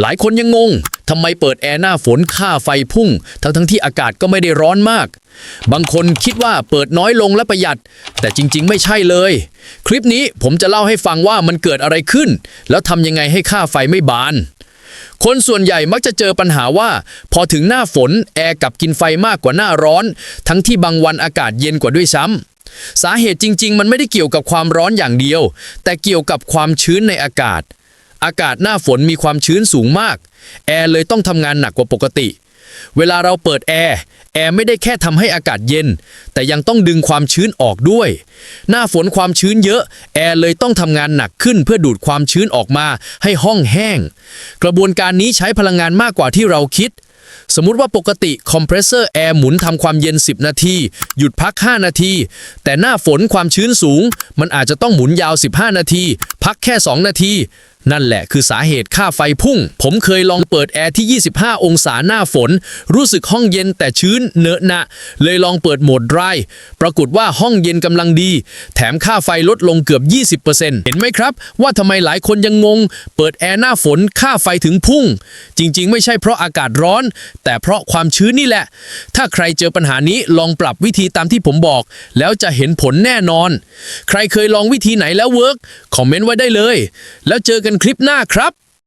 หลายคนยังงงทำไมเปิดแอร์หน้าฝนค่าไฟพุ่ง ทั้งทั้งที่อากาศก็ไม่ได้ร้อนมาก บางคนคิดว่าเปิดน้อยลงและประหยัด แต่จริง ๆ ไม่ใช่เลย คลิปนี้ผมจะเล่าให้ฟังว่ามันเกิดอะไรขึ้น แล้วทำยังไงให้ค่าไฟไม่บาน คนส่วนใหญ่มักจะเจอปัญหาว่า พอถึงหน้าฝนแอร์กลับกินไฟมากกว่าหน้าร้อน ทั้งที่บางวันอากาศเย็นกว่าด้วยซ้ำสาเหตุจริง ๆ มันไม่ได้เกี่ยวกับความร้อนอย่างเดียว แต่เกี่ยวกับความชื้นในอากาศ อากาศหน้าฝนมีความชื้นสูงมาก แอร์เลยต้องทำงานหนักกว่าปกติ เวลาเราเปิดแอร์ แอร์ไม่ได้แค่ทำให้อากาศเย็น แต่ยังต้องดึงความชื้นออกด้วย หน้าฝนความชื้นเยอะ แอร์เลยต้องทำงานหนักขึ้นเพื่อดูดความชื้นออกมาให้ห้องแห้ง กระบวนการนี้ใช้พลังงานมากกว่าที่เราคิดสมมุติว่าปกติคอมเพรสเซอร์แอร์หมุนทำความเย็น 10 นาที หยุดพัก 5 นาที แต่หน้าฝนความชื้นสูง มันอาจจะต้องหมุนยาว 15 นาที พักแค่ 2 นาที นั่นแหละคือสาเหตุค่าไฟพุ่ง ผมเคยลองเปิดแอร์ที่ 25 องศาหน้าฝน รู้สึกห้องเย็นแต่ชื้นเนอะหนะเลยลองเปิดโหมด dry ปรากฏว่าห้องเย็นกำลังดี แถมค่าไฟลดลงเกือบ 20%เห็นไหมครับ ว่าทำไมหลายคนยังงง เปิดแอร์หน้าฝนค่าไฟถึงพุ่ง จริง ๆ ไม่ใช่เพราะอากาศร้อน แต่เพราะความชื้นนี่แหละ ถ้าใครเจอปัญหานี้ลองปรับวิธีตามที่ผมบอก แล้วจะเห็นผลแน่นอน ใครเคยลองวิธีไหนแล้วเวิร์กคอมเมนต์ไว้ได้เลย แล้วเจอกันกันคลิปหน้าครับ